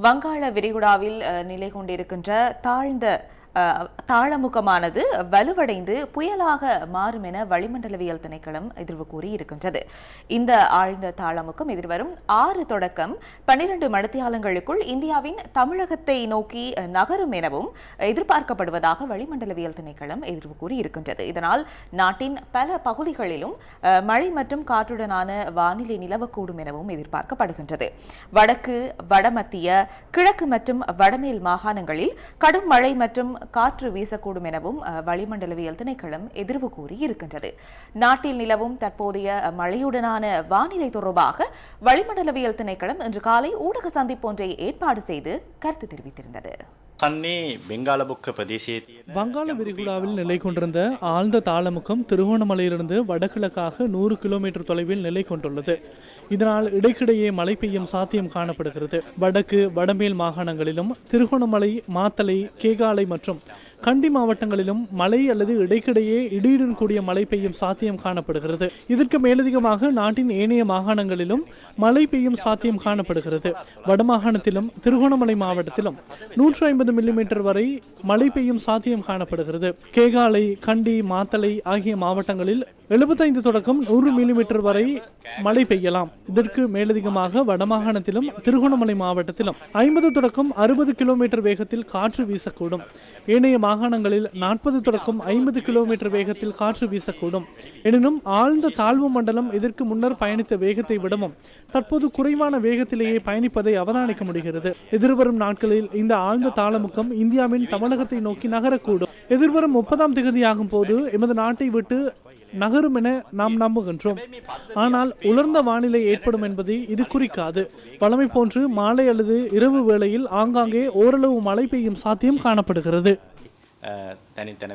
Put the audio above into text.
வங்காள விரிகுடாவில் நிலை கொண்டிருக்கின்ற தாழ்ந்த தாழமுகமானது வலுவடைந்து புயலாக மாறும் என வளிமண்டலவியல் திணைக்களம் எதிர்வு கூறி இருக்கின்றது. இந்த ஆழ்ந்த தாழமுகம் எதிர்வரும் ஆறு தொடக்கம் பன்னிரண்டு மடத்தியாலங்களுக்குள் இந்தியாவின் தமிழகத்தை நோக்கி நகரும் எனவும் எதிர்பார்க்கப்படுவதாக வளிமண்டலவியல் திணைக்களம் எதிர்வு கூறி இருக்கின்றது. இதனால் நாட்டின் பல பகுதிகளிலும் அஹ், மழை மற்றும் காற்றுடனான வானிலை நிலவக்கூடும் எனவும் எதிர்பார்க்கப்படுகின்றது. வடக்கு வடமத்திய கிழக்கு மற்றும் வடமேல் மாகாணங்களில் கடும் மழை மற்றும் காற்று வீசக்கூடும் எனவும் வளிமண்டலவியல் திணைக்களம் எதிர்வு கூறி இருக்கின்றது. நாட்டில் நிலவும் தற்போதைய மழையுடனான வானிலை தொடர்பாக வளிமண்டலவியல் திணைக்களம் இன்று காலை ஊடக சந்திப்பு ஒன்றை ஏற்பாடு செய்து கருத்து தெரிவித்திருந்தது. கண்ணே பெங்காலபுக்க வங்காள விரிகுடாவில் நிலை கொண்டிருந்த ஆழ்ந்த தாளமுகம் திருகோணமலையிலிருந்து வடகிழக்காக நூறு கிலோமீட்டர் தொலைவில் நிலை கொண்டுள்ளது. இதனால் இடைக்கிடையே மழை பெய்யும் சாத்தியம் காணப்படுகிறது. வடக்கு வடமேல் மாகாணங்களிலும் திருகோணமலை மாத்தலை கேகாலை மற்றும் கண்டி மாவட்டங்களிலும் மழை அல்லது இடைக்கிடையே இடியுடன் கூடிய மழை பெய்யும் சாத்தியம் காணப்படுகிறது. இதற்கு மேலதிகமாக நாட்டின் ஏனைய மாகாணங்களிலும் மழை பெய்யும் சாத்தியம் காணப்படுகிறது. வடமாகாணத்திலும் திருகோணமலை மாவட்டத்திலும் நூற்று ஐம்பது ஐம்பது மில்லிமீட்டர் வரை மழை பெய்யும் சாத்தியம் காணப்படுகிறது. கேகாலை கண்டி மாத்தலை ஆகிய மாவட்டங்களில் எழுபத்தைந்து தொடக்கம் நூறு மில்லிமீட்டர் வரை மழை பெய்யலாம். இதற்கு மேலதிகமாக வடமாகாணத்திலும் திருகோணமலை மாவட்டத்திலும் ஐம்பது தொடக்கம் அறுபது கிலோமீட்டர் வேகத்தில் காற்று வீசக்கூடும். ஏனைய மாகாணங்களில் நாற்பது தொடக்கம் ஐம்பது கிலோமீட்டர் வேகத்தில் காற்று வீசக்கூடும். எனினும் ஆழ்ந்த தாழ்வு மண்டலம் இதற்கு முன்னர் பயணித்த வேகத்தை விடவும் தற்போது குறைவான வேகத்திலேயே பயணிப்பதை அவதானிக்க முடிகிறது. எதிர்வரும் நாட்களில் இந்த ஆழ்ந்த தொழில்நுட்பமுக்கம் இந்தியாவின் தமிழகத்தை நோக்கி நகரக்கூடும். எதிர்வரும் முப்பதாம் திகதியாகும் போது எமது நாட்டை விட்டு நகரும் என நாம் நம்புகின்றோம். ஆனால் உலர்ந்த வானிலை ஏற்படும் என்பதை இது குறிக்காது. பழமை போன்று மாலை அல்லது இரவு வேளையில் ஆங்காங்கே ஓரளவு மழை பெய்யும் சாத்தியம் காணப்படுகிறது. தனித்தன